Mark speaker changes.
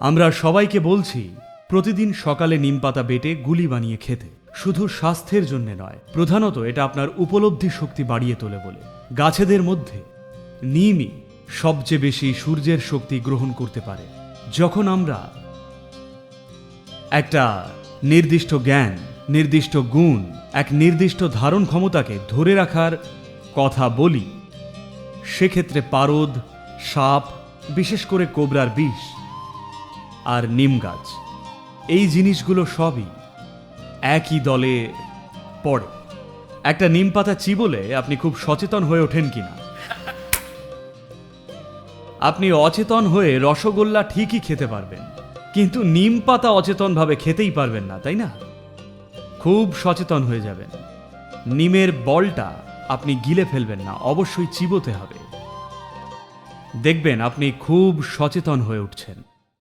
Speaker 1: আমরা সবাইকে বলছি, প্রতিদিন সকালে নিম পাতা বেটে গুলি বানিয়ে খেতে। শুধু স্বাস্থ্যের জন্য নয়, প্রধানত এটা আপনার উপলব্ধি শক্তি বাড়িয়ে তোলে বলে। গাছেদের মধ্যে নিমই সবচেয়ে বেশি সূর্যের শক্তি গ্রহণ করতে পারে। যখন আমরা একটা নির্দিষ্ট জ্ঞান, নির্দিষ্ট গুণ, এক নির্দিষ্ট ধারণ ক্ষমতাকে ধরে রাখার কথা বলি, সেক্ষেত্রে পারদ, সাপ, বিশেষ করে কোবরার বিষ আর নিম গাছ। এই জিনিসগুলো সবই একই দলে পড়ে। একটা নিম পাতা চিবলে আপনি খুব সচেতন হয়ে ওঠেন কিনা? আপনি অচেতন হয়ে রসগোল্লা ঠিকই খেতে পারবেন, কিন্তু নিম পাতা অচেতনভাবে খেতেই পারবেন না, তাই না? খুব সচেতন হয়ে যাবেন। নিমের বলটা আপনি গিলে ফেলবেন না, অবশ্যই চিবোতে হবে। দেখবেন আপনি খুব সচেতন হয়ে উঠছেন।